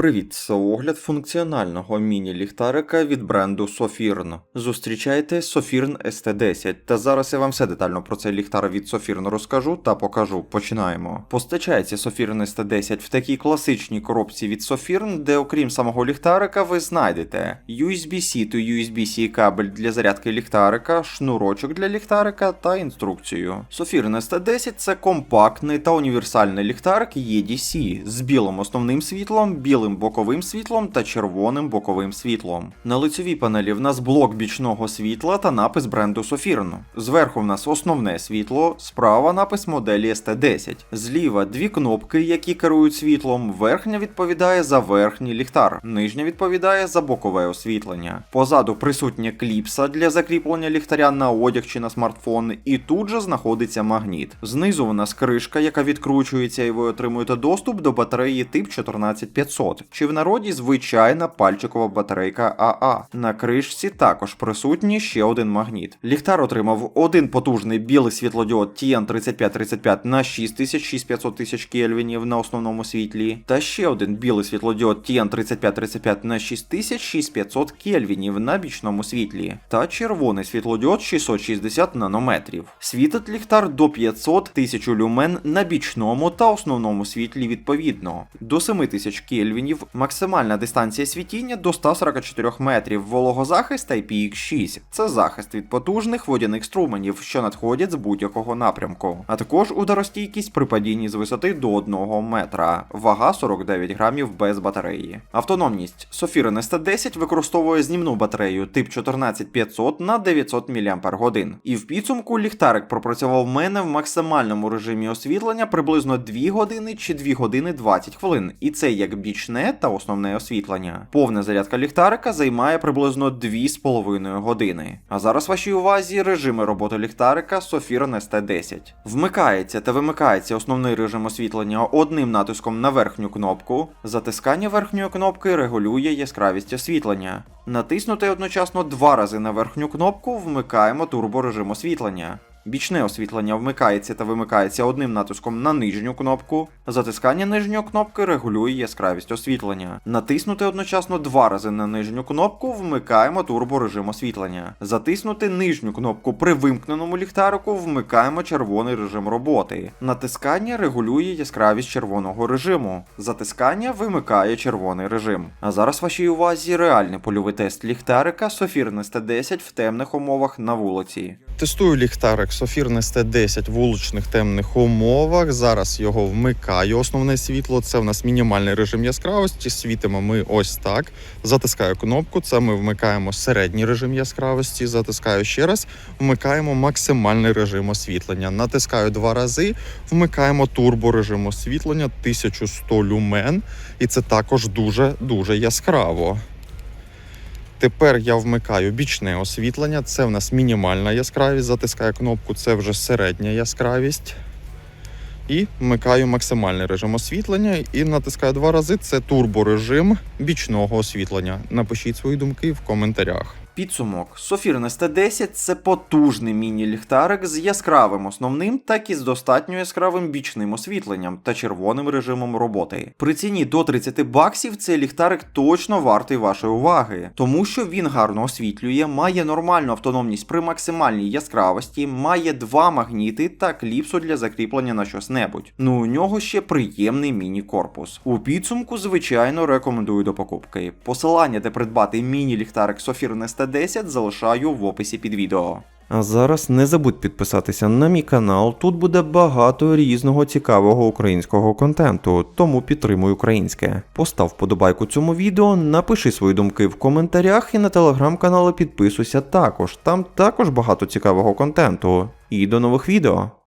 Привіт, це огляд функціонального міні-ліхтарика від бренду Sofirn. Зустрічайте Sofirn ST10, та зараз я вам все детально про цей ліхтар від Sofirn розкажу та покажу. Починаємо. Постачається Sofirn ST10 в такій класичній коробці від Sofirn, де окрім самого ліхтарика ви знайдете USB-C to USB-C кабель для зарядки ліхтарика, шнурочок для ліхтарика та інструкцію. Sofirn ST10 це компактний та універсальний ліхтарик EDC з білим основним світлом, білим боковим світлом та червоним боковим світлом. На лицевій панелі в нас блок бічного світла та напис бренду Sofirn. Зверху в нас основне світло, справа напис моделі ST10. Зліва дві кнопки, які керують світлом. Верхня відповідає за верхній ліхтар, нижня відповідає за бокове освітлення. Позаду присутня кліпса для закріплення ліхтаря на одяг чи на смартфон, і тут же знаходиться магніт. Знизу у нас кришка, яка відкручується, і ви отримуєте доступ до батареї тип 14500, чи в народі звичайна пальчикова батарейка АА. На кришці також присутній ще один магніт. Ліхтар отримав один потужний білий світлодіод TN3535 на 6000 6500 тисяч кельвінів на основному світлі, та ще один білий світлодіод TN3535 на 6000 6500 кельвінів на бічному світлі, та червоний світлодіод 660 нанометрів. Світить ліхтар до 500 тисяч люмен на бічному та основному світлі відповідно. До 7000 кельвінів максимальна дистанція світіння до 144 метрів, вологозахист IPX6. Це захист від потужних водяних струменів, що надходять з будь-якого напрямку, а також ударостійкість при падінні з висоти до 1 метра, вага 49 грамів без батареї. Автономність Sofirn ST10 використовує знімну батарею тип 14500 на 900 мАч. І в підсумку ліхтарик пропрацював мене в максимальному режимі освітлення приблизно 2 години чи 2 години 20 хвилин. І це як бічне та основне освітлення. Повна зарядка ліхтарика займає приблизно 2,5 години. А зараз вашій увазі режими роботи ліхтарика Sofirn ST10. Вмикається та вимикається основний режим освітлення одним натиском на верхню кнопку. Затискання верхньої кнопки регулює яскравість освітлення. Натиснути одночасно два рази на верхню кнопку вмикаємо турборежим освітлення. Бічне освітлення вмикається та вимикається одним натиском на нижню кнопку. Затискання нижньої кнопки регулює яскравість освітлення. Натиснути одночасно два рази на нижню кнопку вмикаємо турборежим освітлення. Затиснути нижню кнопку при вимкненому ліхтарику вмикаємо червоний режим роботи. Натискання регулює яскравість червоного режиму. Затискання вимикає червоний режим. А зараз вашій увазі реальний польовий тест ліхтарика Sofirn ST10 в темних умовах на вулиці. Тестую ліхтарик Sofirn ST10 в вуличних темних умовах. Зараз його вмикаю. Основне світло це в нас мінімальний режим яскравості. Світимо ми ось так. Затискаю кнопку. Це ми вмикаємо середній режим яскравості. Затискаю ще раз. Вмикаємо максимальний режим освітлення. Натискаю два рази. Вмикаємо турборежим освітлення 1100 люмен. І це також дуже дуже яскраво. Тепер я вмикаю бічне освітлення. Це в нас мінімальна яскравість. Затискаю кнопку, це вже середня яскравість. І вмикаю максимальний режим освітлення і натискаю два рази. Це турборежим бічного освітлення. Напишіть свої думки в коментарях. Підсумок. Софірн СТ-10 це потужний міні-ліхтарик з яскравим основним, так і з достатньо яскравим бічним освітленням та червоним режимом роботи. При ціні до 30 баксів цей ліхтарик точно вартий вашої уваги, тому що він гарно освітлює, має нормальну автономність при максимальній яскравості, має два магніти та кліпсу для закріплення на щось небудь. Ну у нього ще приємний міні-корпус. У підсумку, звичайно, рекомендую до покупки. Посилання, де придбати міні-ліхтарик Софірн СТ-10, 10 залишаю в описі під відео. А зараз не забудь підписатися на мій канал. Тут буде багато різного цікавого українського контенту, тому підтримуй українське. Постав подобайку цьому відео, напиши свої думки в коментарях і на телеграм-канали підписуйся також. Там також багато цікавого контенту. І до нових відео.